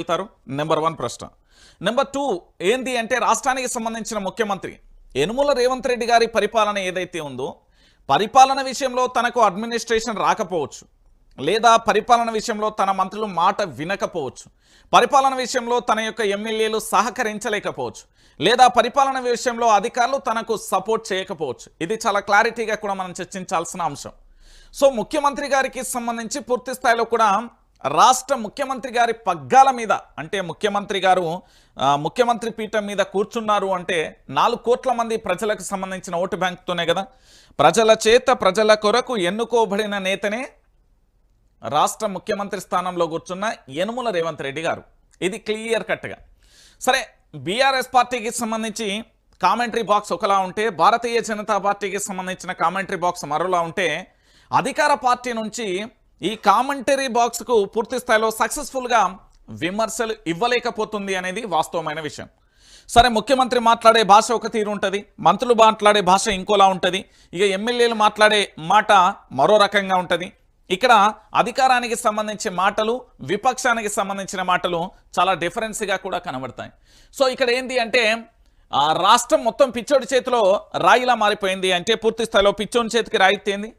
అడుగుతారు number one ప్రశ్న. Number two ఏంది అంటే రాష్ట్రానికి సంబంధించిన ముఖ్యమంత్రి యనుమూల రేవంత్ రెడ్డి గారి పరిపాలన ఏదైతే ఉందో పరిపాలన విషయంలో తనకు అడ్మినిస్ట్రేషన్ రాకపోవచ్చు. లేదా పరిపాలన విషయంలో తన మంత్రులు మాట వినకపోవచ్చు. పరిపాలన విషయంలో తన యొక్క ఎమ్మెల్యేలు సహకరించలేకపోవచ్చు. లేదా పరిపాలన విషయంలో అధికారులు తనకు సపోర్ట్ చేయకపోవచ్చు. ఇది చాలా క్లారిటీగా కూడా మనం చర్చించాల్సిన అంశం. సో ముఖ్యమంత్రి గారికి సంబంధించి పూర్తి స్థాయిలో కూడా రాష్ట్ర ముఖ్యమంత్రి గారి పగ్గాల మీద అంటే ముఖ్యమంత్రి గారు ముఖ్యమంత్రి పీఠం మీద కూర్చున్నారు అంటే నాలుగు కోట్ల మంది ప్రజలకు సంబంధించిన ఓటు బ్యాంక్తోనే కదా. ప్రజల చేత ప్రజల కొరకు ఎన్నుకోబడిన నేతనే రాష్ట్ర ముఖ్యమంత్రి స్థానంలో కూర్చున్న యనుమల రేవంత్ రెడ్డి గారు. ఇది క్లియర్ కట్గా. సరే బీఆర్ఎస్ పార్టీకి సంబంధించి కామెంటరీ బాక్స్ ఒకలా ఉంటే భారతీయ జనతా పార్టీకి సంబంధించిన కామెంటరీ బాక్స్ మరోలా ఉంటే అధికార పార్టీ నుంచి ఈ కామెంటరీ బాక్స్కు పూర్తి స్థాయిలో సక్సెస్ఫుల్గా విమర్శలు ఇవ్వలేకపోతుంది అనేది వాస్తవమైన విషయం. సరే ముఖ్యమంత్రి మాట్లాడే భాష ఒక తీరు ఉంటుంది మంత్రులు మాట్లాడే భాష ఇంకోలా ఉంటుంది ఇక ఎమ్మెల్యేలు మాట్లాడే మాట మరో రకంగా ఉంటుంది. ఇక్కడ అధికారానికి సంబంధించిన మాటలు విపక్షానికి సంబంధించిన మాటలు చాలా డిఫరెన్స్గా కూడా కనబడతాయి. సో ఇక్కడ ఏంటి అంటే ఆ రాష్ట్రం మొత్తం పిచ్చోడి చేతిలో రాయిలా మారిపోయింది అంటే పూర్తి స్థాయిలో పిచ్చోడి చేతికి రాయితేంది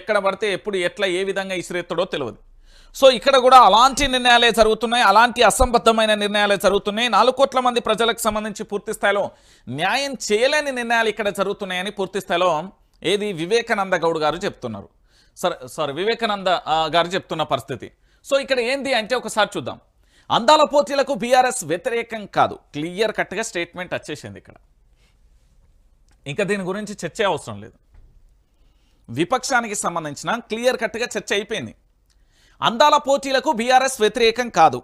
ఎక్కడ పడితే ఎప్పుడు ఎట్లా ఏ విధంగా ఇసిరెత్తడో తెలియదు సో ఇక్కడ కూడా అలాంటి నిర్ణయాలే జరుగుతున్నాయి అలాంటి అసంబద్ధమైన నిర్ణయాలే జరుగుతున్నాయి. నాలుగు కోట్ల మంది ప్రజలకు సంబంధించి పూర్తి స్థాయిలో న్యాయం చేయలేని నిర్ణయాలు ఇక్కడ జరుగుతున్నాయని పూర్తి స్థాయిలో ఏది వివేకానంద గౌడ్ గారు చెప్తున్నారు. సరే సారీ వివేకానంద గారు చెప్తున్న పరిస్థితి. సో ఇక్కడ ఏంది అంటే ఒకసారి చూద్దాం. అందాల పోటీలకు బీఆర్ఎస్ వ్యతిరేకం కాదు. క్లియర్ కట్గా స్టేట్మెంట్ వచ్చేసింది ఇక్కడ. ఇంకా దీని గురించి చర్చ అవసరం లేదు. విపక్షానికి సంబంధించిన క్లియర్ కట్గా చర్చ అయిపోయింది. అందాల పోటీలకు బీఆర్ఎస్ వ్యతిరేకం కాదు.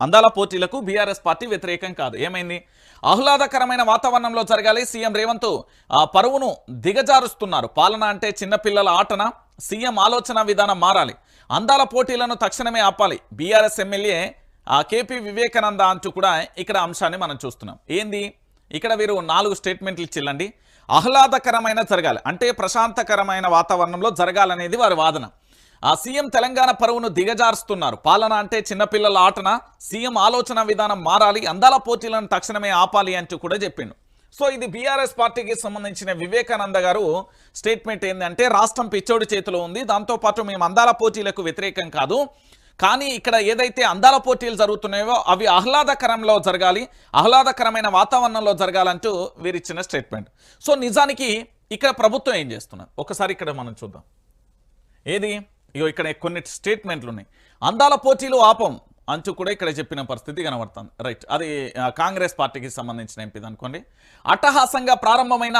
అందాల పోటీలకు బీఆర్ఎస్ పార్టీ వ్యతిరేకం కాదు. ఏమైంది? ఆహ్లాదకరమైన వాతావరణంలో జరగాలి సీఎం రేవంత్. ఆ పరువును దిగజారుస్తున్నారు. పాలన అంటే చిన్నపిల్లల ఆటన సీఎం ఆలోచన విధానం మారాలి. అందాల పోటీలను తక్షణమే ఆపాలి. బీఆర్ఎస్ ఎమ్మెల్యే ఆ కేపీ వివేకానంద అంటూ కూడా ఇక్కడ అంశాన్ని మనం చూస్తున్నాం. ఏంది? ఇక్కడ వీరు నాలుగు స్టేట్మెంట్లు ఇచ్చిల్లండి. ఆహ్లాదకరమైన జరగాలి. అంటే ప్రశాంతకరమైన వాతావరణంలో జరగాలనేది వారి వాదన. ఆ సీఎం తెలంగాణ పరువును దిగజారుస్తున్నారు. పాలన అంటే చిన్నపిల్లల ఆటన? సీఎం ఆలోచన విధానం మారాలి అందాల పోటీలను తక్షణమే ఆపాలి అంటూ కూడా చెప్పిండు. సో ఇది బీఆర్ఎస్ పార్టీకి సంబంధించిన వివేకానంద గారు స్టేట్మెంట్ ఏంటంటే రాష్ట్రం పిచ్చోడి చేతిలో ఉంది దాంతోపాటు మేము అందాల పోటీలకు వ్యతిరేకం కాదు కానీ ఇక్కడ ఏదైతే అందాల పోటీలు జరుగుతున్నాయో అవి ఆహ్లాదకరంలో జరగాలి ఆహ్లాదకరమైన వాతావరణంలో జరగాలంటూ వీరిచ్చిన స్టేట్మెంట్. సో నిజానికి ఇక్కడ ప్రభుత్వం ఏం చేస్తున్నారు ఒకసారి ఇక్కడ మనం చూద్దాం. ఏది? ఇగో ఇక్కడ కొన్ని స్టేట్మెంట్లు ఉన్నాయి అందాల పోటీలు ఆపం. అంటూ కూడా ఇక్కడ చెప్పిన పరిస్థితి కనబడుతుంది. రైట్ అది కాంగ్రెస్ పార్టీకి సంబంధించిన ఎంపీది అనుకోండి. అట్టహాసంగా ప్రారంభమైన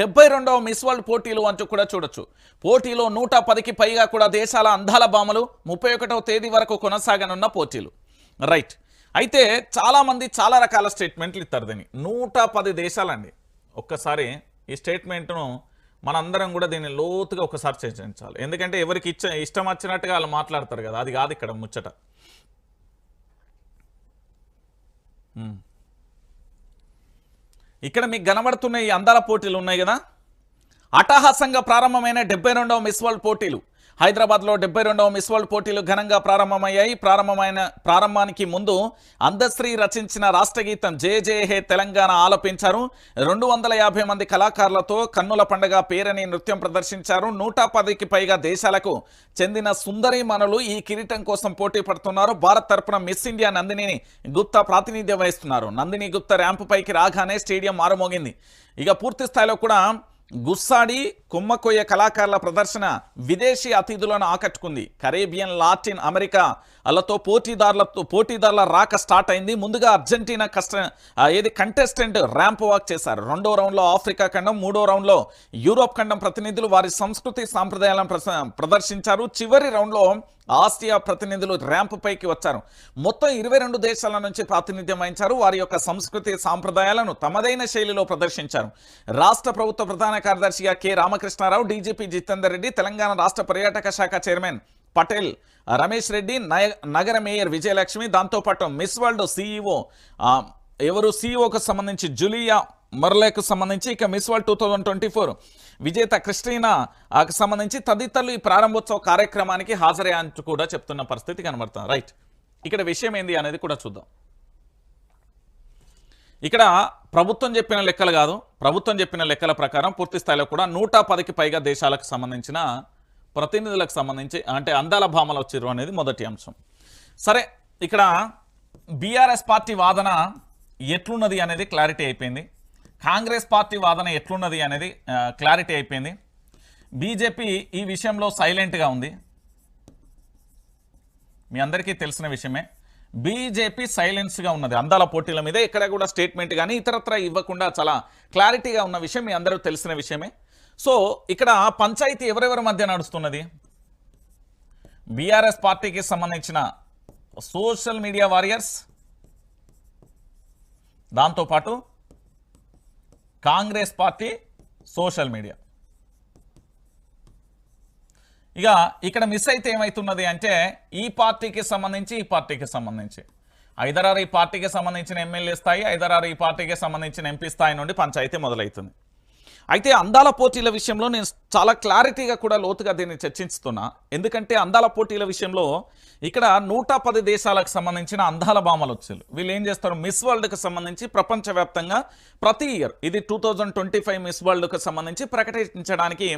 డెబ్బై రెండవ మిస్ వరల్డ్ పోటీలు అంటూ కూడా చూడొచ్చు. పోటీలో నూట పదికి పైగా కూడా దేశాల అందాల బామలు ముప్పై ఒకటవ తేదీ వరకు కొనసాగనున్న పోటీలు. రైట్ అయితే చాలామంది చాలా రకాల స్టేట్మెంట్లు ఇస్తారు దీన్ని. నూట పది దేశాలండి. ఒక్కసారి ఈ స్టేట్మెంట్ను మనందరం కూడా దీన్ని లోతుగా ఒకసారి చర్చించాలి. ఎందుకంటే ఎవరికి ఇచ్చ ఇష్టం వచ్చినట్టుగా వాళ్ళు మాట్లాడతారు కదా. అది కాదు ఇక్కడ ముచ్చట. ఇక్కడ మీకు కనబడుతున్న ఈ అందాల పోటీలు ఉన్నాయి కదా? అట్టహాసంగా ప్రారంభమైన డెబ్బై రెండవ మిస్ వరల్డ్ పోటీలు. హైదరాబాద్లో డెబ్బై రెండవ మిస్ వరల్డ్ పోటీలు ఘనంగా ప్రారంభమయ్యాయి. ప్రారంభమైన ప్రారంభానికి ముందు అందశ్రీ రచించిన రాష్ట్రగీతం జే జే హే తెలంగాణ ఆలపించారు. రెండు వందల యాభై మంది కళాకారులతో కన్నుల పండగ పేరని నృత్యం ప్రదర్శించారు. నూట పదికి పైగా దేశాలకు చెందిన సుందరీమణులు ఈ కిరీటం కోసం పోటీ పడుతున్నారు. భారత్ తరపున మిస్ ఇండియా నందినిని గుప్తా ప్రాతినిధ్యం వహిస్తున్నారు. నందిని గుప్తా ర్యాంపు పైకి రాగానే స్టేడియం మారుమోగింది. ఇక పూర్తి స్థాయిలో కూడా గుస్సాడి కుమ్మకొయ్య కళాకారుల ప్రదర్శన విదేశీ అతిథులను ఆకట్టుకుంది. కరేబియన్ లాటిన్ అమెరికా అలతో పోటీదారులతో పోటీదారుల రాక స్టార్ట్ అయింది. ముందుగా అర్జెంటీనా కష్ట ఏది కంటెస్టెంట్ ర్యాంప్ వాక్ చేశారు. రెండో రౌండ్లో ఆఫ్రికా ఖండం మూడో రౌండ్లో యూరోప్ ఖండం ప్రతినిధులు వారి సంస్కృతి సాంప్రదాయాలను ప్రస- ప్రదర్శించారు. చివరి రౌండ్లో ఆసియా ప్రతినిధులు ర్యాంప్ పైకి వచ్చారు. మొత్తం ఇరవై రెండు దేశాల నుంచి ప్రాతినిధ్యం వహించారు. వారి యొక్క సంస్కృతి సాంప్రదాయాలను తమదైన శైలిలో ప్రదర్శించారు. రాష్ట్ర ప్రభుత్వ ప్రధాన కార్యదర్శిగా కె. రామకృష్ణారావు డీజీపీ జితేందర్ రెడ్డి తెలంగాణ రాష్ట్ర పర్యాటక శాఖ చైర్మన్ పటేల్ రమేష్ రెడ్డి నయ- నగర మేయర్ విజయలక్ష్మి దాంతోపాటు మిస్ వరల్డ్ సీఈఓ ఎవరు సీఈఓకు సంబంధించి జులియా మర్లేకు సంబంధించి ఇక Miss World two thousand twenty four విజేత క్రిస్టీనా సంబంధించి తదితరులు ఈ ప్రారంభోత్సవ కార్యక్రమానికి హాజరయ్యంటూ కూడా చెప్తున్న పరిస్థితి కనబడుతుంది. రైట్. ఇక్కడ విషయం ఏంది అనేది కూడా చూద్దాం. ఇక్కడ ప్రభుత్వం చెప్పిన లెక్కలు కాదు ప్రభుత్వం చెప్పిన లెక్కల ప్రకారం పూర్తి స్థాయిలో కూడా నూట పదికి పైగా దేశాలకు సంబంధించిన ప్రతినిధులకు సంబంధించి అంటే అందాల భామలు వచ్చారు అనేది మొదటి అంశం. సరే ఇక్కడ బీఆర్ఎస్ పార్టీ వాదన ఎట్లున్నది అనేది క్లారిటీ అయిపోయింది. కాంగ్రెస్ పార్టీ వాదన ఎట్లున్నది అనేది క్లారిటీ అయిపోయింది. బీజేపీ ఈ విషయంలో సైలెంట్గా ఉంది. మీ అందరికీ తెలిసిన విషయమే. బీజేపీ సైలెన్స్గా ఉన్నది. అందాల పోటీల మీద ఎక్కడ కూడా స్టేట్మెంట్ కానీ ఇతరత్ర ఇవ్వకుండా చాలా క్లారిటీగా ఉన్న విషయం మీ అందరూ తెలిసిన విషయమే. సో ఇక్కడ పంచాయతీ ఎవరెవరి మధ్య నడుస్తున్నది? బీఆర్ఎస్ పార్టీకి సంబంధించిన సోషల్ మీడియా వారియర్స్ దాంతోపాటు కాంగ్రెస్ పార్టీ సోషల్ మీడియా. ఇక ఇక్కడ మిస్ అయితే ఏమవుతున్నది అంటే ఈ పార్టీకి సంబంధించి ఈ పార్టీకి సంబంధించి. ఐదరారు ఈ పార్టీకి సంబంధించిన ఎమ్మెల్యే స్థాయి ఐదరారు ఈ పార్టీకి సంబంధించిన ఎంపీ స్థాయి నుండి పంచాయతీ మొదలవుతుంది. అయితే అందాల పోటీల విషయంలో నేను చాలా క్లారిటీగా కూడా లోతుగా దీన్ని చర్చిస్తున్నా ఎందుకంటే అందాల పోటీల విషయంలో ఇక్కడ నూట పది దేశాలకు సంబంధించిన అందాల భామలు వచ్చారు వీళ్ళు ఏం చేస్తారు? మిస్ వరల్డ్కి సంబంధించి ప్రపంచవ్యాప్తంగా ప్రతి ఇయర్ ఇది two thousand twenty five Miss వరల్డ్కి సంబంధించి ప్రకటించడానికి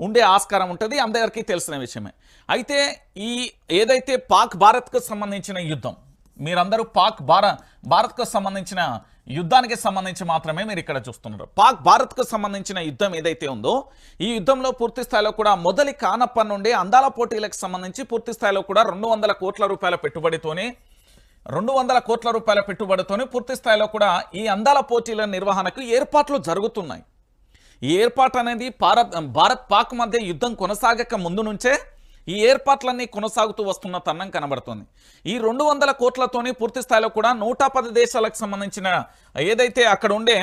ఉండే ఆస్కారం ఉంటుంది. అందరికీ తెలిసిన విషయమే. అయితే ఈ ఏదైతే పాక్ భారత్కు సంబంధించిన యుద్ధం మీరందరూ పాక్ భార భారత్కు సంబంధించిన యుద్ధానికి సంబంధించి మాత్రమే మీరు ఇక్కడ చూస్తున్నారు. పాక్ భారత్కు సంబంధించిన యుద్ధం ఏదైతే ఉందో ఈ యుద్ధంలో పూర్తి స్థాయిలో కూడా మొదటి కానప్పటి నుండి అందాల పోటీలకు సంబంధించి పూర్తి స్థాయిలో కూడా రెండు వందల కోట్ల రూపాయల పెట్టుబడితోనే రెండు వందల కోట్ల రూపాయల పెట్టుబడితోనే పూర్తి స్థాయిలో కూడా ఈ అందాల పోటీల నిర్వహణకు ఏర్పాట్లు జరుగుతున్నాయి. ఈ ఏర్పాటు అనేది భారత్ భారత్ పాక్ మధ్య యుద్ధం కొనసాగక ముందు నుంచే ఈ ఏర్పాట్లన్నీ కొనసాగుతూ వస్తున్న తన్నం కనబడుతోంది. ఈ రెండు వందల కోట్లతోని పూర్తి స్థాయిలో కూడా నూట పది దేశాలకు సంబంధించిన ఏదైతే అక్కడ ఉండే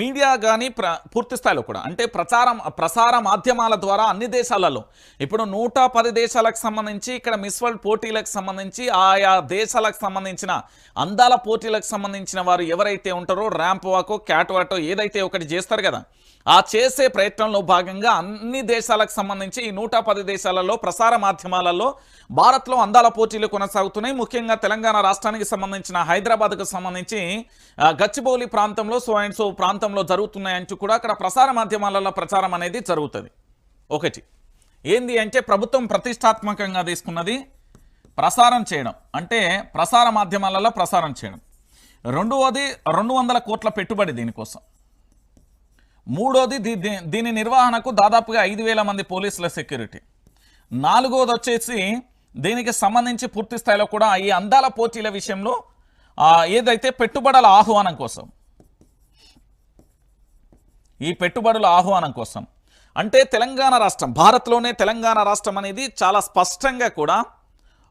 మీడియా కానీ ప్ర పూర్తి స్థాయిలో కూడా అంటే ప్రచారం ప్రసార మాధ్యమాల ద్వారా అన్ని దేశాలలో ఇప్పుడు నూట పది దేశాలకు సంబంధించి ఇక్కడ మిస్ వరల్డ్ పోటీలకు సంబంధించి ఆయా దేశాలకు సంబంధించిన అందాల పోటీలకు సంబంధించిన వారు ఎవరైతే ఉంటారో ర్యాంప్ వాకో క్యాట్ వాటో ఏదైతే ఒకటి చేస్తారు కదా ఆ చేసే ప్రయత్నంలో భాగంగా అన్ని దేశాలకు సంబంధించి ఈ నూట పది దేశాలలో ప్రసార మాధ్యమాలలో భారత్లో అందాల పోటీలు కొనసాగుతున్నాయి. ముఖ్యంగా తెలంగాణ రాష్ట్రానికి సంబంధించిన హైదరాబాద్కు సంబంధించి గచ్చిబౌలి ప్రాంతంలో సో అండ్ సో ప్రాంతంలో జరుగుతున్నాయంటూ కూడా అక్కడ ప్రసార మాధ్యమాలలో ప్రచారం అనేది జరుగుతుంది. ఒకటి ఏంది అంటే ప్రభుత్వం ప్రతిష్టాత్మకంగా తీసుకున్నది ప్రసారం చేయడం. అంటే ప్రసార మాధ్యమాలలో ప్రసారం చేయడం. రెండవది రెండు వందల కోట్ల పెట్టుబడి దీనికోసం. మూడోది దీ- దీని నిర్వహణకు దాదాపుగా ఐదు వేల మంది పోలీసుల సెక్యూరిటీ. నాలుగోది వచ్చేసి దీనికి సంబంధించి పూర్తి స్థాయిలో కూడా ఈ అందాల పోటీల విషయంలో ఏదైతే పెట్టుబడుల ఆహ్వానం కోసం ఈ పెట్టుబడుల ఆహ్వానం కోసం. అంటే తెలంగాణ రాష్ట్రం భారత్లోనే తెలంగాణ రాష్ట్రం అనేది చాలా స్పష్టంగా కూడా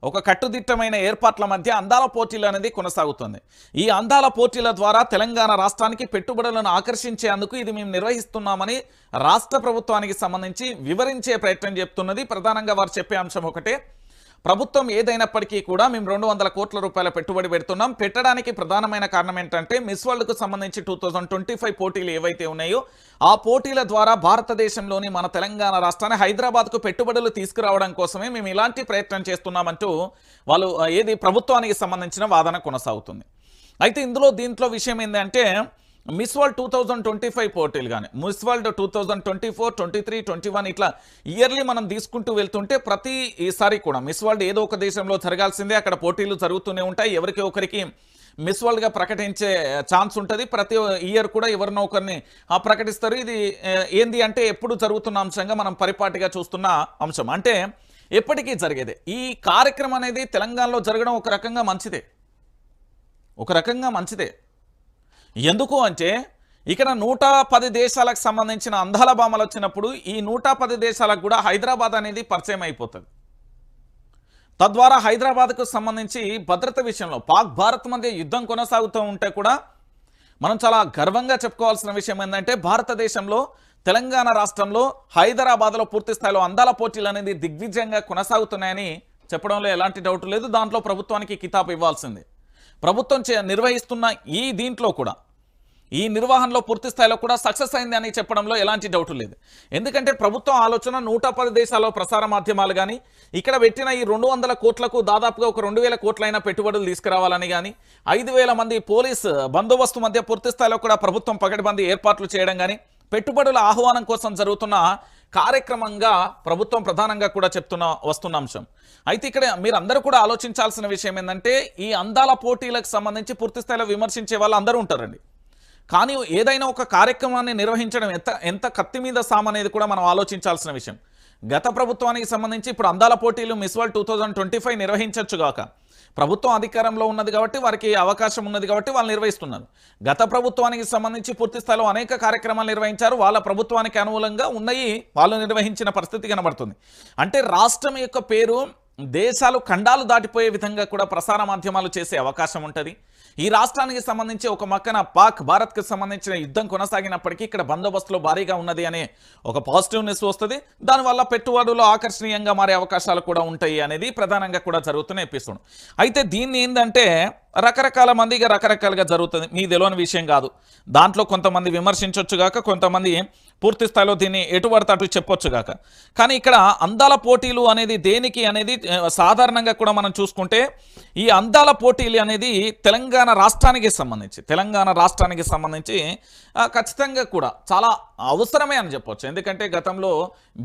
ఒక కట్టుదిట్టమైన ఏర్పాట్ల మధ్య అందాల పోటీలు అనేది కొనసాగుతుంది. ఈ అందాల పోటీల ద్వారా తెలంగాణ రాష్ట్రానికి పెట్టుబడులను ఆకర్షించేందుకు ఇది మేము నిర్వహిస్తున్నామని రాష్ట్ర ప్రభుత్వానికి సంబంధించి వివరించే ప్రయత్నం చెప్తున్నది ప్రధానంగా వారు చెప్పే అంశం ఒకటే. ప్రభుత్వం ఏదైనప్పటికీ కూడా మేము రెండు వందల కోట్ల రూపాయల పెట్టుబడి పెడుతున్నాం. పెట్టడానికి ప్రధానమైన కారణం ఏంటంటే మిస్ వరల్డ్కు సంబంధించి టూ థౌజండ్ ట్వంటీ ఫైవ్ పోటీలు ఏవైతే ఉన్నాయో ఆ పోటీల ద్వారా భారతదేశంలోని మన తెలంగాణ రాష్ట్రాన్ని హైదరాబాద్కు పెట్టుబడులు తీసుకురావడం కోసమే మేము ఇలాంటి ప్రయత్నం చేస్తున్నామంటూ వాళ్ళు ఏది ప్రభుత్వానికి సంబంధించిన వాదన కొనసాగుతుంది. అయితే ఇందులో దీంట్లో విషయం ఏంటంటే Miss World two thousand twenty five పోటీలు కానీ Miss World two thousand twenty four twenty three twenty one ఇట్లా ఇయర్లీ మనం తీసుకుంటూ వెళ్తుంటే ప్రతి ఈసారి కూడా మిస్ వరల్డ్ ఏదో ఒక దేశంలో జరగాల్సిందే అక్కడ పోటీలు జరుగుతూనే ఉంటాయి. ఎవరికి ఒకరికి మిస్ వరల్డ్గా ప్రకటించే ఛాన్స్ ఉంటుంది. ప్రతి ఇయర్ కూడా ఎవరినో ఒకరిని ఆ, ప్రకటిస్తారు. ఇది ఏంది అంటే ఎప్పుడు జరుగుతున్న అంశంగా మనం పరిపాటిగా చూస్తున్న అంశం. అంటే ఎప్పటికీ జరిగేదే. ఈ కార్యక్రమం అనేది తెలంగాణలో జరగడం ఒక రకంగా మంచిదే. ఒక రకంగా మంచిదే. ఎందుకు అంటే ఇక్కడ నూట పది దేశాలకు సంబంధించిన అందాల బామలు వచ్చినప్పుడు ఈ నూట పది దేశాలకు కూడా హైదరాబాద్ అనేది పరిచయం అయిపోతుంది. తద్వారా హైదరాబాద్కు సంబంధించి భద్రత విషయంలో పాక్ భారత్ మధ్య యుద్ధం కొనసాగుతూ ఉంటే కూడా మనం చాలా గర్వంగా చెప్పుకోవాల్సిన విషయం ఏంటంటే భారతదేశంలో తెలంగాణ రాష్ట్రంలో హైదరాబాద్లో పూర్తి స్థాయిలో అందాల పోటీలు అనేది దిగ్విజయంగా కొనసాగుతున్నాయని చెప్పడంలో ఎలాంటి డౌట్ లేదు. దాంట్లో ప్రభుత్వానికి కితాబ్ ఇవ్వాల్సిందే. ప్రభుత్వం చే- నిర్వహిస్తున్న ఈ దీంట్లో కూడా ఈ నిర్వహణలో పూర్తి స్థాయిలో కూడా సక్సెస్ అయింది అని చెప్పడంలో ఎలాంటి డౌట్ లేదు. ఎందుకంటే ప్రభుత్వం ఆలోచన నూట పది దేశాల్లో ప్రసార మాధ్యమాలు కానీ ఇక్కడ పెట్టిన ఈ రెండు వందల కోట్లకు దాదాపుగా ఒక రెండు వేల కోట్లైన పెట్టుబడులు తీసుకురావాలని కానీ ఐదు వేల మంది పోలీస్ బందోబస్తు మధ్య పూర్తి స్థాయిలో కూడా ప్రభుత్వం పకడ్బందీ ఏర్పాట్లు చేయడం కానీ పెట్టుబడుల ఆహ్వానం కోసం జరుగుతున్న కార్యక్రమంగా ప్రభుత్వం ప్రధానంగా కూడా చెప్తున్న వస్తున్న అంశం. అయితే ఇక్కడ మీరు అందరూ కూడా ఆలోచించాల్సిన విషయం ఏంటంటే ఈ అందాల పోటీలకు సంబంధించి పూర్తి స్థాయిలో విమర్శించే వాళ్ళు అందరూ ఉంటారండి. కానీ ఏదైనా ఒక కార్యక్రమాన్ని నిర్వహించడం ఎంత ఎంత కత్తి మీద సామ్ అనేది కూడా మనం ఆలోచించాల్సిన విషయం. గత ప్రభుత్వానికి సంబంధించి ఇప్పుడు అందాల పోటీలు Miss World two thousand twenty five నిర్వహించవచ్చుగాక ప్రభుత్వం అధికారంలో ఉన్నది కాబట్టి వారికి అవకాశం ఉన్నది కాబట్టి వాళ్ళు నిర్వహిస్తున్నారు. గత ప్రభుత్వానికి సంబంధించి పూర్తి స్థాయిలో అనేక కార్యక్రమాలు నిర్వహించారు. వాళ్ళ ప్రభుత్వానికి అనుకూలంగా ఉన్నాయి. వాళ్ళు నిర్వహించిన పరిస్థితి కనబడుతుంది. అంటే రాష్ట్రం యొక్క పేరు దేశాలు ఖండాలు దాటిపోయే విధంగా కూడా ప్రసార మాధ్యమాలు చేసే అవకాశం ఉంటుంది. ఈ రాష్ట్రానికి సంబంధించి ఒక మక్కన పాక్ భారత్కు సంబంధించిన యుద్ధం కొనసాగినప్పటికీ ఇక్కడ బందోబస్తులో భారీగా ఉన్నది అనే ఒక పాజిటివ్నెస్ వస్తుంది. దానివల్ల పెట్టుబడులు ఆకర్షణీయంగా మారే అవకాశాలు కూడా ఉంటాయి అనేది ప్రధానంగా కూడా జరుగుతున్న ఎపిసోడ్ అయితే దీన్ని ఏంటంటే రకరకాల మందిగా రకరకాలుగా జరుగుతుంది. మీకు తెలియని విషయం కాదు. దాంట్లో కొంతమంది విమర్శించవచ్చు గాక కొంతమంది పూర్తి స్థాయిలో దీన్ని ఎటు పడితే అటు చెప్పొచ్చు గాక. కానీ ఇక్కడ అందాల పోటీలు అనేది దేనికి అనేది సాధారణంగా కూడా మనం చూసుకుంటే ఈ అందాల పోటీలు అనేది తెలంగాణ రాష్ట్రానికి సంబంధించి తెలంగాణ రాష్ట్రానికి సంబంధించి ఖచ్చితంగా కూడా చాలా అవసరమే అని చెప్పొచ్చు. ఎందుకంటే గతంలో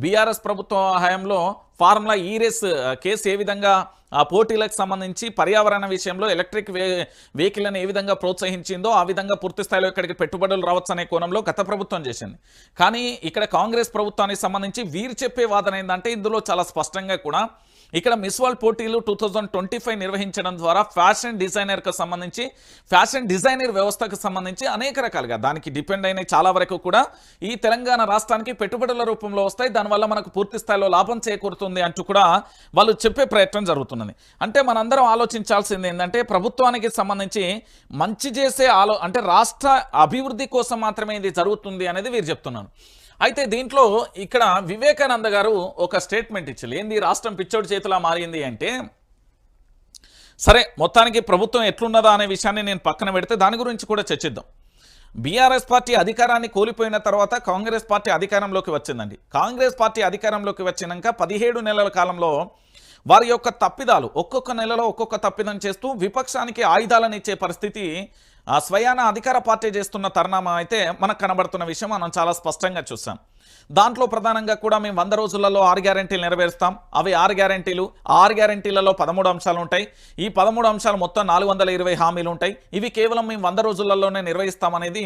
బీఆర్ఎస్ ప్రభుత్వ హయాంలో ఫార్ములా ఈ రేస్ కేసు ఏ విధంగా ఆ పోటీలకు సంబంధించి పర్యావరణ విషయంలో ఎలక్ట్రిక్ వెహికల్ని ఏ విధంగా ప్రోత్సహించిందో ఆ విధంగా పూర్తి స్థాయిలో ఇక్కడికి పెట్టుబడులు రావచ్చు అనే కోణంలో గత ప్రభుత్వం చేసింది. కానీ ఇక్కడ కాంగ్రెస్ ప్రభుత్వానికి సంబంధించి వీరు చెప్పే వాదన ఏంటంటే ఇందులో చాలా స్పష్టంగా కూడా ఇక్కడ మిస్ వరల్డ్ పోటీలు టూ థౌజండ్ ట్వంటీ ఫైవ్ నిర్వహించడం ద్వారా ఫ్యాషన్ డిజైనర్కి సంబంధించి ఫ్యాషన్ డిజైనర్ వ్యవస్థకు సంబంధించి అనేక రకాలుగా దానికి డిపెండ్ అయిన చాలా వరకు కూడా ఈ తెలంగాణ రాష్ట్రానికి పెట్టుబడుల రూపంలో వస్తాయి. దానివల్ల మనకు పూర్తి స్థాయిలో లాభం చేకూరుతుంది. అంటూ కూడా వాళ్ళు చెప్పే ప్రయత్నం జరుగుతున్నది. అంటే మనందరం ఆలోచించాల్సింది ఏంటంటే ప్రభుత్వానికి సంబంధించి మంచి చేసే ఆలో అంటే రాష్ట్ర అభివృద్ధి కోసం మాత్రమే ఇది జరుగుతుంది అనేది వీరు చెప్తున్నాను అయితే దీంట్లో ఇక్కడ వివేకానంద గారు ఒక స్టేట్మెంట్ ఇచ్చారు. ఏంది రాష్ట్రం పిచ్చోడి చేతిలా మారింది అంటే సరే మొత్తానికి ప్రభుత్వం ఎట్లున్నదా అనే విషయాన్ని నేను పక్కన పెడితే దాని గురించి కూడా చర్చిద్దాం. బీఆర్ఎస్ పార్టీ అధికారాన్ని కోల్పోయిన తర్వాత కాంగ్రెస్ పార్టీ అధికారంలోకి వచ్చిందండి. కాంగ్రెస్ పార్టీ అధికారంలోకి వచ్చినాక పదిహేడు నెలల కాలంలో వారి యొక్క తప్పిదాలు ఒక్కొక్క నెలలో ఒక్కొక్క తప్పిదం చేస్తూ విపక్షానికి ఆయుధాలను ఇచ్చే పరిస్థితి ఆ స్వయాన అధికార పార్టీ చేస్తున్న తరుణం అయితే మనకు కనబడుతున్న విషయం మనం చాలా స్పష్టంగా చూసాం. దాంట్లో ప్రధానంగా కూడా మేము వంద రోజులలో ఆరు గ్యారంటీలు నెరవేరుస్తాం. అవి ఆరు గ్యారంటీలు ఆరు గ్యారంటీలలో పదమూడు అంశాలు ఉంటాయి. ఈ పదమూడు అంశాలు మొత్తం నాలుగు వందల ఇరవై హామీలు ఉంటాయి. ఇవి కేవలం మేము వంద రోజులలోనే నిర్వహిస్తామనేది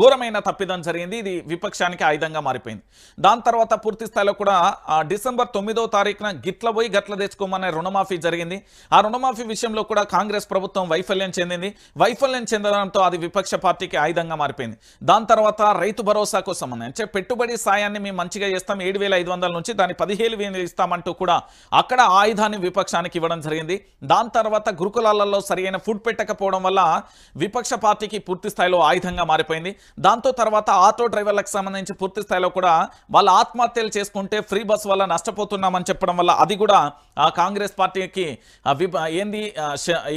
ఘోరమైన తప్పిదం జరిగింది. ఇది విపక్షానికి ఆయుధంగా మారిపోయింది. దాని తర్వాత పూర్తి స్థాయిలో కూడా డిసెంబర్ తొమ్మిదో తారీఖున గిట్ల పోయి గట్ల తెచ్చుకోమనే రుణమాఫీ జరిగింది. ఆ రుణమాఫీ విషయంలో కూడా కాంగ్రెస్ ప్రభుత్వం వైఫల్యం చెందింది. వైఫల్యం చెందడంతో అది విపక్ష పార్టీకి ఆయుధంగా మారిపోయింది. దాని తర్వాత రైతు భరోసాకు సంబంధించి అంటే పెట్టుబడి సాయాన్ని మేము మంచిగా చేస్తాం. ఏడు వేల ఐదు వందల నుంచి దాన్ని పదిహేను వేలు ఇస్తామంటూ కూడా అక్కడ ఆయుధాన్ని విపక్షానికి ఇవ్వడం జరిగింది. దాని తర్వాత గురుకులాలలో సరైన ఫుడ్ పెట్టకపోవడం వల్ల విపక్ష పార్టీకి పూర్తి స్థాయిలో ఆయుధంగా మారిపోయింది. దాంతో తర్వాత ఆటో డ్రైవర్లకు సంబంధించి పూర్తి స్థాయిలో కూడా వాళ్ళ ఆత్మహత్యలు చేసుకుంటే ఫ్రీ బస్ వల్ల నష్టపోతున్నామని చెప్పడం వల్ల అది కూడా ఆ కాంగ్రెస్ పార్టీకి ఏంది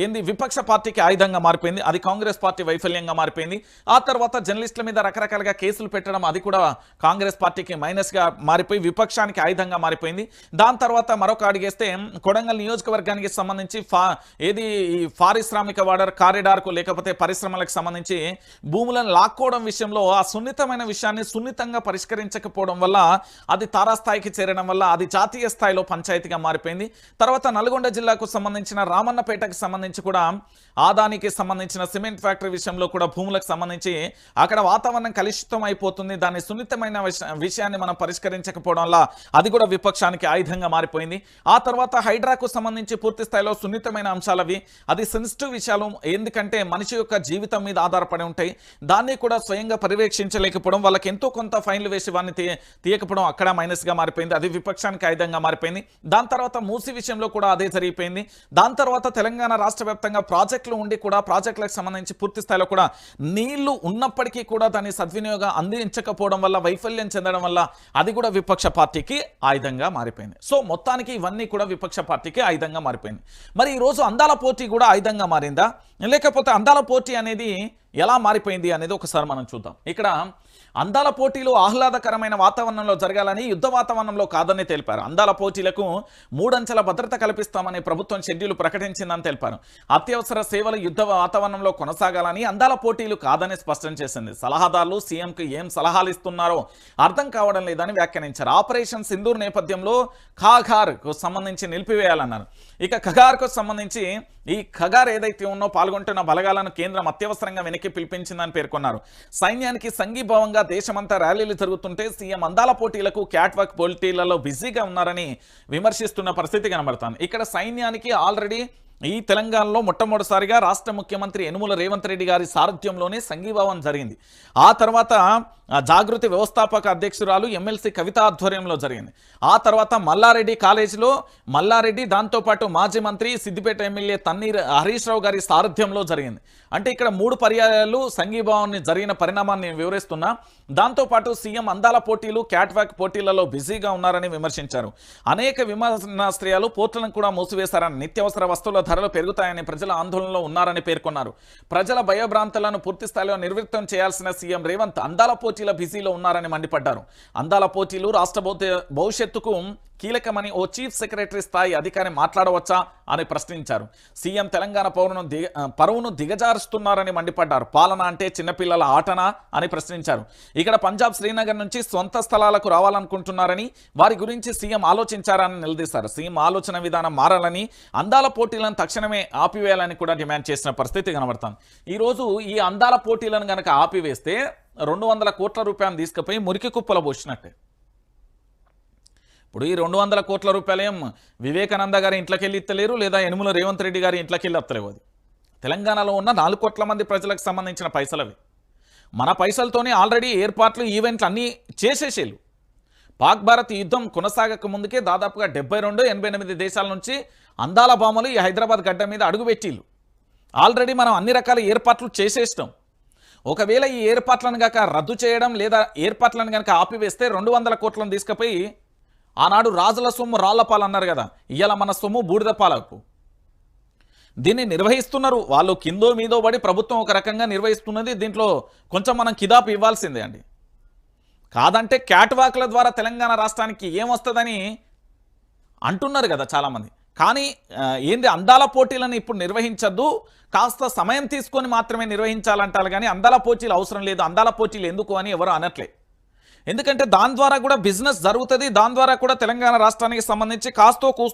ఏంది విపక్ష పార్టీకి ఆయుధంగా మారిపోయింది. అది కాంగ్రెస్ పార్టీ వైఫల్యంగా మారిపోయింది. ఆ తర్వాత జర్నలిస్టుల మీద రకరకాలుగా కేసులు పెట్టడం అది కూడా కాంగ్రెస్ పార్టీ పార్టీకి మైనస్గా మారిపోయి విపక్షానికి ఆయుధంగా మారిపోయింది. దాని తర్వాత మరొక అడిగేస్తే కొడంగల్ నియోజకవర్గానికి సంబంధించి ఫా ఏది ఈ పారిశ్రామిక వాడర్ కారిడార్కు లేకపోతే పరిశ్రమలకు సంబంధించి భూములను లాక్కోవడం విషయంలో ఆ సున్నితమైన విషయాన్ని సున్నితంగా పరిష్కరించకపోవడం వల్ల అది తారాస్థాయికి చేరడం వల్ల అది జాతీయ స్థాయిలో పంచాయతీగా మారిపోయింది. తర్వాత నల్గొండ జిల్లాకు సంబంధించిన రామన్నపేటకు సంబంధించి కూడా ఆదానికి సంబంధించిన సిమెంట్ ఫ్యాక్టరీ విషయంలో కూడా భూములకు సంబంధించి అక్కడ వాతావరణం కలుషితం అయిపోతుంది దాని సున్నితమైన విష- విషయాన్ని మనం పరిష్కరించకపోవడం వల్ల అది కూడా విపక్షానికి ఆయుధంగా మారిపోయింది. ఆ తర్వాత హైడ్రాకు సంబంధించి పూర్తి స్థాయిలో సున్నితమైన అంశాలవి అది సెన్సిటివ్ విషయాలు ఎందుకంటే మనిషి యొక్క జీవితం మీద ఆధారపడి ఉంటాయి. దాన్ని కూడా స్వయంగా పర్యవేక్షించలేకపోవడం వాళ్ళకి ఎంతో కొంత ఫైన్లు వేసి వాడిని తీయకపోవడం అక్కడ మైనస్గా మారిపోయింది. అది విపక్షానికి ఆయుధంగా మారిపోయింది. దాని తర్వాత మూసి విషయంలో కూడా అదే జరిగిపోయింది. దాని తర్వాత తెలంగాణ రాష్ట్ర వ్యాప్తంగా ప్రాజెక్టులు ఉండి కూడా ప్రాజెక్టులకు సంబంధించి పూర్తి స్థాయిలో కూడా నీళ్ళు ఉన్నప్పటికీ కూడా దాన్ని సద్వినియోగం అందించకపోవడం వల్ల వైఫల్యం చెందడం వల్ల అది కూడా విపక్ష పార్టీకి ఆయుధంగా మారిపోయింది. సో మొత్తానికి ఇవన్నీ కూడా విపక్ష పార్టీకి ఆయుధంగా మారిపోయింది. మరి ఈ రోజు అందాల పోటీ కూడా ఆయుధంగా మారిందా? లేకపోతే అందాల పోటీ అనేది ఎలా మారిపోయింది అనేది ఒకసారి మనం చూద్దాం. ఇక్కడ అందాల పోటీలు ఆహ్లాదకరమైన వాతావరణంలో జరగాలని యుద్ధ వాతావరణంలో కాదని తెలిపారు. అందాల పోటీలకు మూడంచెల భద్రత కల్పిస్తామని ప్రభుత్వం షెడ్యూల్ ప్రకటించిందని తెలిపారు. అత్యవసర సేవలు యుద్ధ వాతావరణంలో కొనసాగాలని అందాల పోటీలు కాదని స్పష్టం చేసింది. సలహాదారులు సీఎంకు ఏం సలహాలు ఇస్తున్నారో అర్థం కావడం లేదని వ్యాఖ్యానించారు. ఆపరేషన్ సింధూర్ నేపథ్యంలో ఖాఘార్కు సంబంధించి నిలిపివేయాలన్నారు. ఇక ఖగార్కు సంబంధించి ఈ ఖగార్ ఏదైతే ఉన్నో పాల్గొంటున్న బలగాలను కేంద్రం అత్యవసరంగా వెనక్కి పిలిపించిందని పేర్కొన్నారు. సైన్యానికి సంఘీభావంగా దేశమంతా ర్యాలీలు జరుగుతుంటే సీఎం అందాల పోటీలకు క్యాట్వాక్ పోటీలలో బిజీగా ఉన్నారని విమర్శిస్తున్న పరిస్థితి కనబడుతుంది. ఇక్కడ సైన్యానికి ఆల్రెడీ ఈ తెలంగాణలో మొట్టమొదటిసారిగా రాష్ట్ర ముఖ్యమంత్రి యనుమల రేవంత్ రెడ్డి గారి సారథ్యంలోనే సంఘీభావం జరిగింది. ఆ తర్వాత జాగృతి వ్యవస్థాపక అధ్యక్షురాలు ఎమ్మెల్సీ కవిత ఆధ్వర్యంలో జరిగింది. ఆ తర్వాత మల్లారెడ్డి కాలేజీలో మల్లారెడ్డి దాంతోపాటు మాజీ మంత్రి సిద్దిపేట ఎమ్మెల్యే తన్నీర్ హరీష్ రావు గారి సారథ్యంలో జరిగింది. అంటే ఇక్కడ మూడు పర్యాయాలు సంఘీభావాన్ని జరిగిన పరిణామాన్ని నేను వివరిస్తున్నా. దాంతోపాటు సీఎం అందాల పోటీలు క్యాట్వాక్ పోటీలలో బిజీగా ఉన్నారని విమర్శించారు. అనేక విమర్శనాశ్రయాలు పోర్టులను కూడా మూసివేశారని నిత్యావసర వస్తువుల ధరలు పెరుగుతాయని ప్రజల ఆందోళనలో ఉన్నారని పేర్కొన్నారు. ప్రజల భయభ్రాంతులను పూర్తి స్థాయిలో నిర్వృత్తం చేయాల్సిన సీఎం రేవంత్ అందాల పోటీల బిజీలో ఉన్నారని మండిపడ్డారు. అందాల పోటీలు రాష్ట్ర భవిష్యత్తుకు కీలకమని ఓ చీఫ్ సెక్రటరీ స్థాయి అధికారి మాట్లాడవచ్చా అని ప్రశ్నించారు. సీఎం తెలంగాణ పౌరును దిగ పరువును దిగజారుస్తున్నారని మండిపడ్డారు. పాలన అంటే చిన్నపిల్లల ఆటనా అని ప్రశ్నించారు. ఇక్కడ పంజాబ్ శ్రీనగర్ నుంచి సొంత స్థలాలకు రావాలనుకుంటున్నారని వారి గురించి సీఎం ఆలోచించారని నిలదీశారు. సీఎం ఆలోచన విధానం మారాలని అందాల పోటీలను తక్షణమే ఆపివేయాలని కూడా డిమాండ్ చేసిన పరిస్థితి కనబడుతుంది. ఈరోజు ఈ అందాల పోటీలను కనుక ఆపివేస్తే రెండు వందల కోట్ల రూపాయలు తీసుకుపోయి మురికి కుప్పల పోసినట్టే. ఇప్పుడు ఈ రెండు వందల కోట్ల రూపాయలేం వివేకానంద గారి ఇంట్లోకి వెళ్ళి ఇత్తలేరు లేదా యనుమల రేవంత్ రెడ్డి గారి ఇంట్లోకి వెళ్ళి అత్తలేవు అది? తెలంగాణలో ఉన్న నాలుగు కోట్ల మంది ప్రజలకు సంబంధించిన పైసలవి. మన పైసలతోనే ఆల్రెడీ ఏర్పాట్లు ఈవెంట్లు అన్నీ చేసేసేళ్ళు పాక్ భారత్ యుద్ధం కొనసాగక ముందుకే దాదాపుగా డెబ్బై రెండు ఎనభై ఎనిమిది దేశాల నుంచి అందాల బామలు ఈ హైదరాబాద్ గడ్డ మీద అడుగుపెట్టిళ్ళు ఆల్రెడీ మనం అన్ని రకాల ఏర్పాట్లు చేసేసినాం. ఒకవేళ ఈ ఏర్పాట్లను కనుక రద్దు చేయడం లేదా ఏర్పాట్లను కనుక ఆపివేస్తే రెండు వందల కోట్లను తీసుకుపోయి ఆనాడు రాజుల సొమ్ము రాళ్ళపాలు అన్నారు కదా ఇయ్యాల మన సొమ్ము బూడిద పాలకు దీన్ని నిర్వహిస్తున్నారు వాళ్ళు కిందో మీదో పడి ప్రభుత్వం ఒక రకంగా నిర్వహిస్తున్నది దీంట్లో కొంచెం మనం కిదాపు ఇవ్వాల్సిందే అండి. కాదంటే క్యాట్వాక్ల ద్వారా తెలంగాణ రాష్ట్రానికి ఏమొస్తుందని అంటున్నారు కదా చాలామంది. కానీ ఏంది అందాల పోటీలను ఇప్పుడు నిర్వహించద్దు కాస్త సమయం తీసుకొని మాత్రమే నిర్వహించాలంటారు కానీ అందాల పోటీలు అవసరం లేదు అందాల పోటీలు ఎందుకు అని ఎవరు అనట్లే. ఎందుకంటే దాని ద్వారా కూడా బిజినెస్ జరుగుతుంది దాని ద్వారా కూడా తెలంగాణ రాష్ట్రానికి సంబంధించి కాస్తో